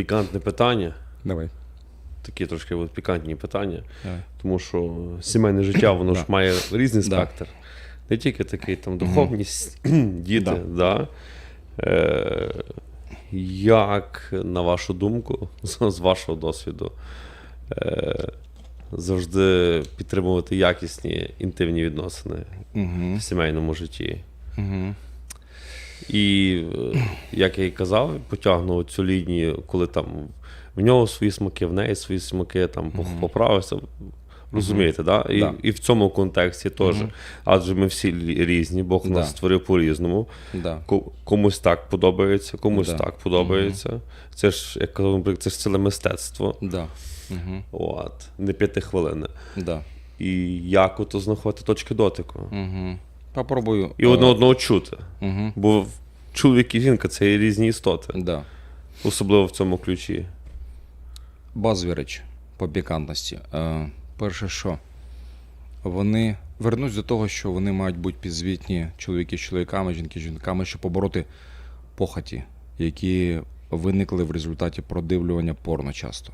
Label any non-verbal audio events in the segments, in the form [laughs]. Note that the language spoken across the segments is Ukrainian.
пікантне питання. Давай. Такі трошки от пікантні питання. Давай. Тому що сімейне життя, воно ж має різний спектр. Не тільки такий там духовність, діти. Да. Е, як, на вашу думку, [laughs] з, вашого досвіду, е, завжди підтримувати якісні інтимні відносини в сімейному житті? Угу. І е, як я і казав, потягнув цю лінію, коли там в нього свої смаки, в неї свої смаки, там поправився. Розумієте, да? І, Да. і в цьому контексті теж. Адже ми всі різні, Бог Да. нас створив по-різному. Да. Комусь так подобається, комусь Да. так подобається. Це ж, як казав, наприклад, це ж ціле мистецтво. Да. От, не п'ятихвилинне. Да. І як ото знаходити точки дотику. Угу. Попробую. І одне одного чути. Угу. Бо чоловік і жінка це різні істоти. Да. Особливо в цьому ключі. Базові речі по пікантності. Е, перше, що вони вернусь до того, що вони мають бути підзвітні чоловіки з чоловіками, жінки з жінками, щоб побороти похоті, які виникли в результаті продивлювання порно часто.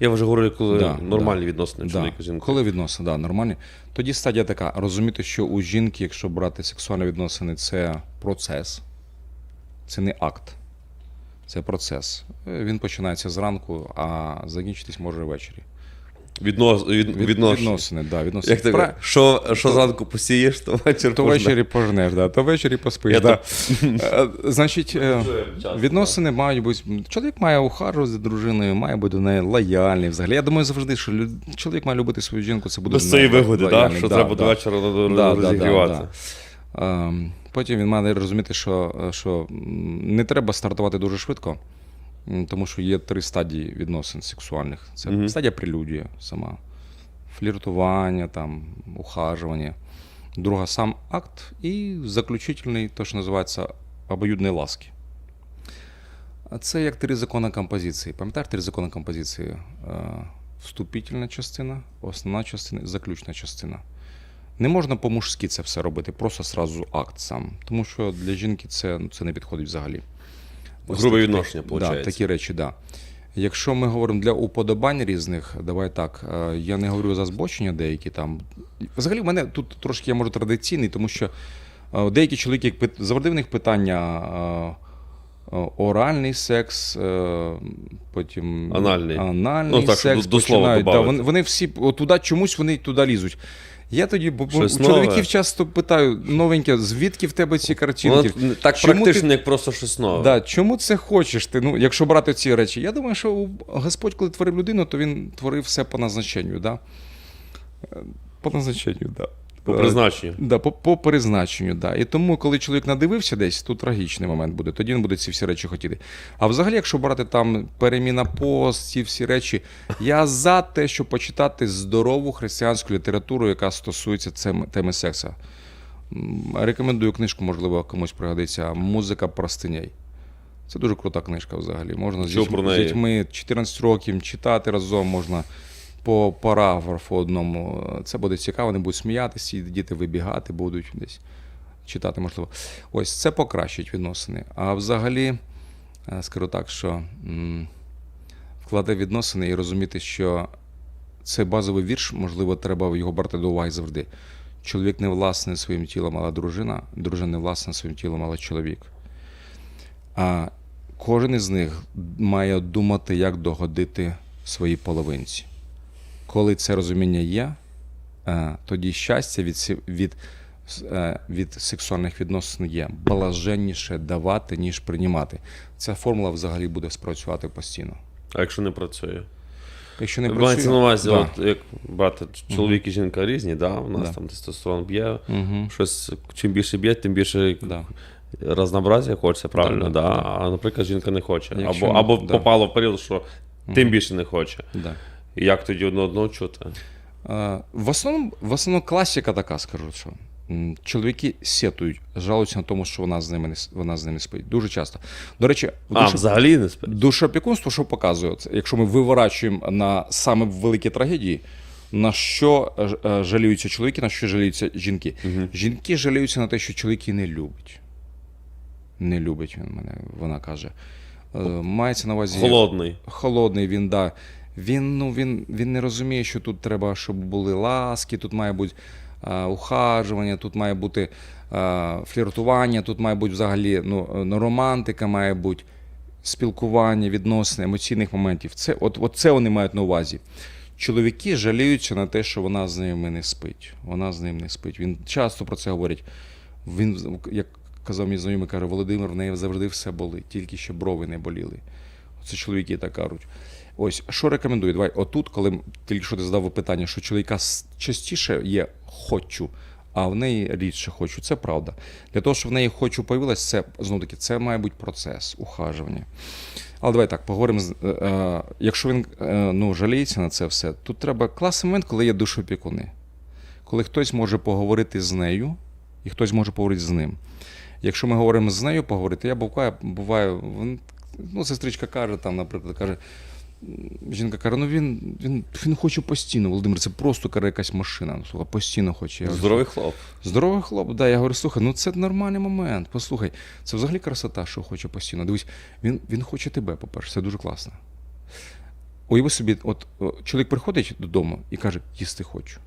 Я вже говорю, коли Да, нормальні відносини чоловіка жінки. Коли відносини, да, нормальні. Тоді стадія така: розуміти, що у жінки, якщо брати сексуальні відносини, це процес, це не акт, це процес. Е, Він починається зранку, а закінчитись може ввечері. Віднос, від, Від- відношення. Відносини, да, відносини. Як ти Пра- що, що зранку посієш, то вечір То ввечері пожнеш, да, то ввечері поспиш. Я Да. Е, Значить, е, часто, відносини мають бути. Чоловік має ухажувати за дружиною, має бути до неї лояльний взагалі. Я думаю завжди, що лю- чоловік має любити свою жінку, це буде Без цієї вигоди, да? що Да, треба да. до вечора Да, да, да, розігрівати. да. Ем, Потім він має розуміти, що, що не треба стартувати дуже швидко, тому що є три стадії відносин сексуальних. Це Мгм. стадія прелюдія сама, фліртування, там, ухажування. Друга сам акт, і заключительний, то, що називається обоюдної ласки. А Це як три закони композиції. Пам'ятаєш три закони композиції? Е, Вступительна частина, основна частина, заключна частина. Не можна по-мужськи це все робити, просто сразу акт сам. Тому що для жінки це, ну, це не підходить взагалі. Ось Грубе такі- відношення, Да, виходить. такі речі, так. Да. Якщо ми говоримо для уподобань різних, давай так, е, я не говорю за збочення деякі там. Взагалі, в мене тут трошки я можу традиційний, тому що е, деякі чоловіки завжди в них питання. е, Оральний секс, потім Анальний. анальний Ну, так, секс до- до слова. Да, вони, вони всі туди чомусь вони туди лізуть. Я тоді бо- Щось у чоловіків нове. часто питаю, новеньке, звідки в тебе ці картинки? Воно так Чому практично, ти- як просто щось нове. Да, чому це хочеш ти? Ну, якщо брати ці речі, я думаю, що Господь, коли творив людину, то він творив все по назначенню, да? Е, По назначенню, да. По Е, призначенню. Да, по, по призначенню, да. І тому, коли чоловік надивився десь, тут трагічний момент буде, тоді він буде ці всі речі хотіти. А взагалі, якщо брати там переміна пост, ці всі речі, я за те, щоб почитати здорову християнську літературу, яка стосується цем- теми секса. Рекомендую книжку, можливо, комусь пригодиться. Музика простиней. Це дуже крута книжка взагалі. Можна з Що дітьми, з дітьми 14 років читати разом, можна по параграфу одному. Це буде цікаво, вони будуть сміятися, і діти вибігати будуть десь читати, можливо. Ось це покращить відносини. А взагалі, е, скажу так, що м, вкладати відносини і розуміти, що це базовий вірш, можливо, треба його брати до уваги завжди. Чоловік не власний своїм тілом, але дружина, дружина не власна своїм тілом, але чоловік. А кожен із них має думати, як догодити своїй половинці. Коли це розуміння є, е, тоді щастя від, від, е, від сексуальних відносин є блаженніше давати, ніж приймати. Ця формула взагалі буде спрацювати постійно. А якщо не працює? Якщо не Мається працює, на увазі, да. от, як брати чоловік і жінка різні, да? у нас Да. там тестостерон б'є, Мгм. щось чим більше б'є, тим більше Да. разнообразія хочеться, правильно, Да, да, да, а наприклад, жінка не хоче. Якщо або не- або да. попало в період, що тим більше не хоче. Да. І як тоді одне одного чути? Е, В основному, в основному класика така, скажу, що м, чоловіки сетують, жалуються на тому, що вона з ними не с- вона з ними спить. Дуже часто. До речі, в А, душе- взагалі не спить? Душоопікунство, що показує, От якщо ми виворачуємо на саме великі трагедії, на що е, ж- е, жаліються чоловіки, на що жаліються жінки. Жінки жаліються на те, що чоловік її не любить. Не любить він мене, вона каже. Е, Мається на увазі Холодний. холодний він, да. Він, ну, він, він не розуміє, що тут треба, щоб були ласки, тут має бути е, ухажування, тут має бути е, фліртування, тут має бути взагалі ну, ну, романтика, має бути спілкування, відносини, емоційних моментів. Це, от, от це вони мають на увазі. Чоловіки жаліються на те, що вона з ними не спить. Вона з ним не спить. Він часто про це говорить. Він, як казав мій знайомий, каже, Володимир, в неї завжди все болить, тільки що брови не боліли. Це чоловіки так кажуть. Ось, що рекомендую? Давай, отут, коли тільки що ти задав питання, що чоловіка частіше є хочу, а в неї рідше хочу. Це правда. Для того, щоб в неї хочу появилось, це знову таки, це має бути процес ухажування. Але давай так, поговоримо. е, е, Якщо він е, ну, жаліється на це все, тут треба класний момент, коли є душопікуни. Коли хтось може поговорити з нею, і хтось може поговорити з ним. Якщо ми говоримо з нею поговорити, я буваю, буваю, ну, сестричка каже, там, наприклад, каже, жінка каже, ну він, він, він хоче постійно, Володимир, це просто каже, якась машина. Ну, слухай, постійно хоче. Я говорю, Здоровий хлоп. Здоровий хлоп, да. Я говорю, слухай, ну це нормальний момент. Послухай, це взагалі красота, що хоче постійно. Дивись, він, він хоче тебе, по-перше, це дуже класно. Уяви собі, от чоловік приходить додому і каже, їсти хочу.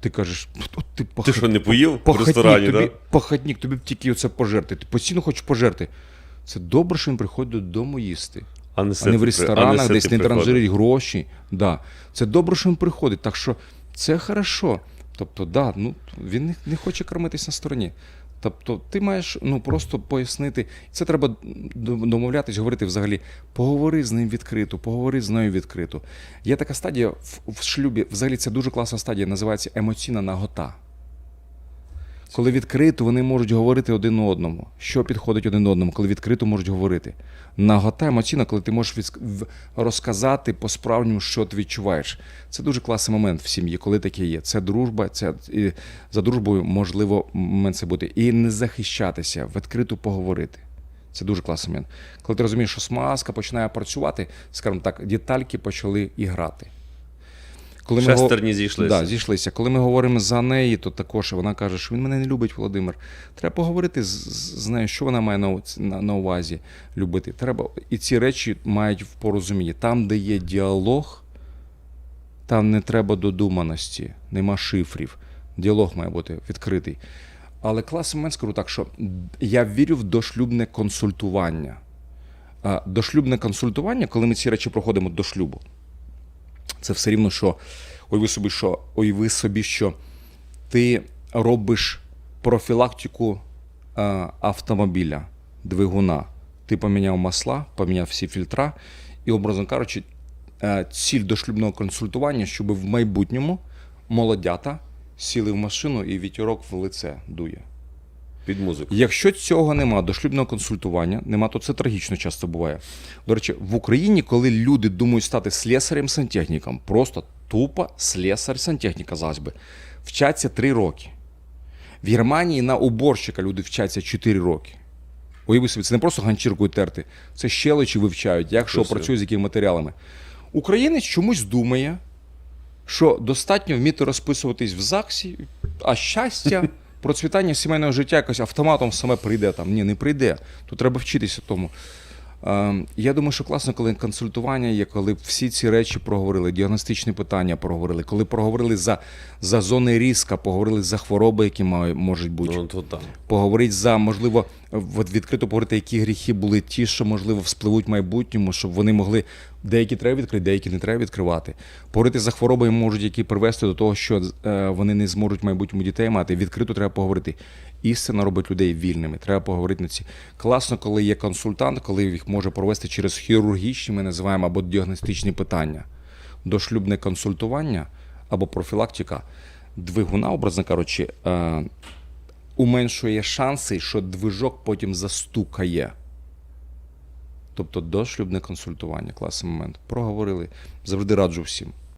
Ти кажеш, от ти, Ти що, не поїв в ресторані, тобі, да? похотнік, тобі б тільки оце пожерти. Ти постійно хочеш пожерти. Це добре, що він приходить додому їсти. А не, А не в ресторанах, а не десь не транжирить гроші. Да. Це добре, що він приходить. Так що це хорошо. Тобто, да, ну, він не, не хоче кормитись на стороні. Тобто, ти маєш ну, просто пояснити. Це треба домовлятись, говорити взагалі. Поговори з ним відкрито, поговори з нею відкрито. Є така стадія в, в шлюбі, взагалі це дуже класна стадія, називається емоційна нагота. Коли відкрито, вони можуть говорити один одному, що підходить один одному, коли відкрито можуть говорити. Нагота емоційна, коли ти можеш розказати по-справжньому, що ти відчуваєш. Це дуже класний момент в сім'ї, коли таке є. Це дружба, це і за дружбою можливо момент це бути. І не захищатися, відкрито поговорити. Це дуже класний момент. Коли ти розумієш, що смазка починає працювати, скажімо так, детальки почали і грати. Коли го- Шестерні зійшлися. Да, зійшлися. Коли ми говоримо за неї, то також вона каже, що він мене не любить, Володимир. Треба поговорити з, з з нею, що вона має на, на, на увазі любити. Треба, і ці речі мають в порозумінні. Там, де є діалог, там не треба додуманості, нема шифрів. Діалог має бути відкритий. Але класний момент скажу так, що я вірю в дошлюбне консультування. Дошлюбне консультування, коли ми ці речі проходимо до шлюбу, це все рівно, що уяви собі, що уяви собі, що ти робиш профілактику е, автомобіля, двигуна. Ти поміняв масла, поміняв всі фільтра, і, образно кажучи, е, ціль дошлюбного консультування, щоб в майбутньому молодята сіли в машину і вітірок в лице дує. Під музику. Якщо цього нема, дошлюбного консультування нема, то це трагічно часто буває. До речі, в Україні, коли люди думають стати слесарем-сантехніком, просто тупо слесар-сантехніка би, вчаться 3 роки. В Германії на уборщика люди вчаться 4 роки. Уяви собі, це не просто ганчіркою терти, це щелечі вивчають, як що працює з якими матеріалами. Українець чомусь думає, що достатньо вміти розписуватись в ЗАГСі, а щастя, [laughs] процвітання сімейного життя якось автоматом саме прийде там. Ні, не прийде. Тут треба вчитися тому. Е, я думаю, що класно, коли консультування є, коли всі ці речі проговорили, діагностичні питання проговорили, коли проговорили за, за зони різка, поговорили за хвороби, які можуть бути Ну, то поговорити за, можливо, відкрито поговорити, які гріхи були ті, що, можливо, вспливуть в майбутньому, щоб вони могли деякі треба відкрити, деякі не треба відкривати. Поговорити за хворобами можуть, які привести до того, що е, вони не зможуть в майбутньому дітей мати. Відкрито треба поговорити. Істина робить людей вільними. Треба поговорити на ці. Класно, коли є консультант, коли їх може провести через хірургічні, ми називаємо або діагностичні питання. Дошлюбне консультування або профілактика двигуна, образно кажучи, е, уменшує шанси, що движок потім застукає. Тобто дошлюбне консультування, класний момент. Проговорили. Завжди раджу всім.